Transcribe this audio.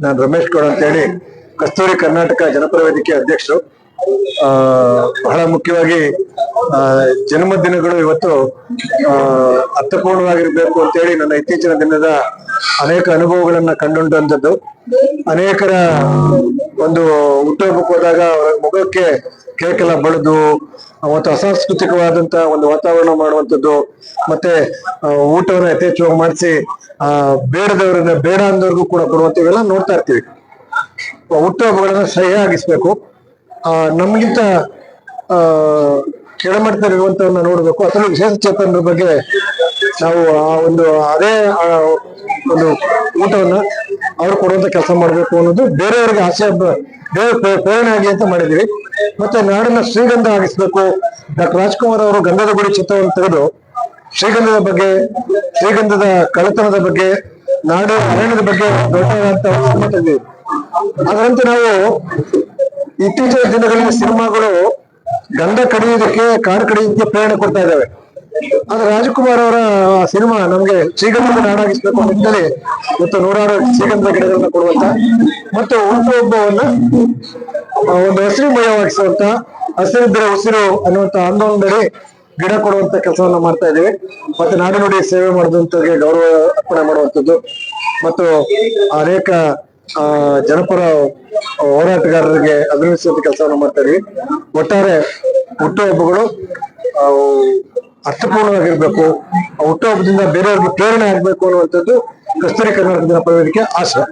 ನಾನು ರಮೇಶ್ ಗೌಡ ಅಂತ ಹೇಳಿ ಕಸ್ತೂರಿ ಕರ್ನಾಟಕ ಜನಪರ ವೇದಿಕೆ ಅಧ್ಯಕ್ಷರು. ಆ, ಬಹಳ ಮುಖ್ಯವಾಗಿ ಆ, ಜನ್ಮದಿನಗಳು ಇವತ್ತು ಅರ್ಥಪೂರ್ಣವಾಗಿರ್ಬೇಕು ಅಂತೇಳಿ ನನ್ನ ಇತ್ತೀಚಿನ ದಿನದ ಅನೇಕ ಅನುಭವಗಳನ್ನ ಕಂಡುಂಟಂಥದ್ದು. ಅನೇಕರ ಒಂದು ಹುಟ್ಟುಹಬ್ಬಕ್ಕೆ ಹೋದಾಗ ಅವರ ಮುಖಕ್ಕೆ ಕೇಕೆಲ್ಲ ಬಳಿದು ಮತ್ತು ಅಸಾಂಸ್ಕೃತಿಕವಾದಂತ ಒಂದು ವಾತಾವರಣ ಮಾಡುವಂಥದ್ದು, ಮತ್ತೆ ಊಟವನ್ನ ಯಥೇಚ್ಛವಾಗಿ ಮಾಡಿಸಿ, ಆ ಬೇಡದವರನ್ನ ಬೇಡ ಅಂದವ್ರಿಗೂ ಕೂಡ ಕೊಡುವಂತ ಇವೆಲ್ಲ ನೋಡ್ತಾ ಇರ್ತೀವಿ. ಹುಟ್ಟುಹಬ್ಬಗಳನ್ನ ಸಹಿಯಾಗಿಸ್ಬೇಕು ಆ, ನಮ್ಗಿಂತ, ಆ ಕೆಳಮಟ್ಟದಲ್ಲಿರುವಂತವನ್ನ ನೋಡಬೇಕು. ಅಥವಾ ವಿಶೇಷ ಚೇತನರ ಬಗ್ಗೆ ನಾವು ಆ ಒಂದು, ಅದೇ ಒಂದು ಊಟವನ್ನ ಅವ್ರು ಕೊಡುವಂತ ಕೆಲಸ ಮಾಡ್ಬೇಕು ಅನ್ನೋದು ಬೇರೆಯವ್ರಿಗೆ ಆಸೆ ಪ್ರೇರಣೆ ಆಗಿ ಅಂತ ಮಾಡಿದ್ವಿ ಮತ್ತೆ ನಾಡನ್ನ ಶ್ರೀಗಂಧ ಆಗಿಸ್ಬೇಕು ಡಾಕ್ಟರ್ ರಾಜ್ಕುಮಾರ್ ಅವರು ಗಂಧದ ಗುಡಿ ಚಿತ್ರವನ್ನು ತೆಗೆದು ಶ್ರೀಗಂಧದ ಬಗ್ಗೆ, ಶ್ರೀಗಂಧದ ಕಳೆತನದ ಬಗ್ಗೆ, ನಾಡು ಅರಣ್ಯದ ಬಗ್ಗೆ ದೊಡ್ಡದಾದಂತ ಅದರಂತೆ ನಾವು ಇತ್ತೀಚಿನ ದಿನಗಳಲ್ಲಿ ಸಿನಿಮಾಗಳು ಗಂಧ ಕಡಿಯೋದಕ್ಕೆ ಕಾಡು ಕಡಿಯೋದಕ್ಕೆ ಪ್ರೇರಣೆ ಕೊಡ್ತಾ ಇದ್ದಾವೆ. ಆದ್ರೆ ರಾಜಕುಮಾರ್ ಅವರ ಸಿನಿಮಾ ನಮ್ಗೆ ಶ್ರೀಗಂಧದ ನಾಡಾಗಿಸ್ಬೇಕು ಹೇಳಿ ಮತ್ತು ನೂರಾರು ಶ್ರೀಗಂಧದ ಗಿಡಗಳನ್ನ ಕೊಡುವಂತ ಮತ್ತು ಹುಟ್ಟು ಹಬ್ಬವನ್ನ ಒಂದು ಹಸಿರುಮಯವಾಗಿಸುವಂತ ಹಸಿರಿದ್ರೆ ಉಸಿರು ಅನ್ನುವಂತ ಆಂದೋಲನದಲ್ಲಿ ಗಿಡ ಕೊಡುವಂತ ಕೆಲಸವನ್ನ ಮಾಡ್ತಾ ಇದ್ದೀವಿ. ಮತ್ತೆ ನಾಡಿನುಡಿ ಸೇವೆ ಮಾಡಿದಂತವ್ರಿಗೆ ಗೌರವ ಅರ್ಪಣೆ ಮಾಡುವಂಥದ್ದು. ಮತ್ತು ಅನೇಕ ಜನಪರ ಹೋರಾಟಗಾರರಿಗೆ ಅಭಿನಂದಿಸುವಂತ ಕೆಲಸವನ್ನು ಮಾಡ್ತಾ ಇದೀವಿ ಒಟ್ಟಾರೆ ಹುಟ್ಟುಹಬ್ಬಗಳು ಅರ್ಥಪೂರ್ಣವಾಗಿರ್ಬೇಕು. ಹುಟ್ಟುಹಬ್ಬದಿಂದ ಬೇರೆಯವ್ರಿಗೆ ಪ್ರೇರಣೆ ಆಗ್ಬೇಕು ಅನ್ನುವಂಥದ್ದು ಕಸ್ತೂರಿ ಕರ್ನಾಟಕ ಜನಪದ ವೇದಿಕೆ ಆಶೆ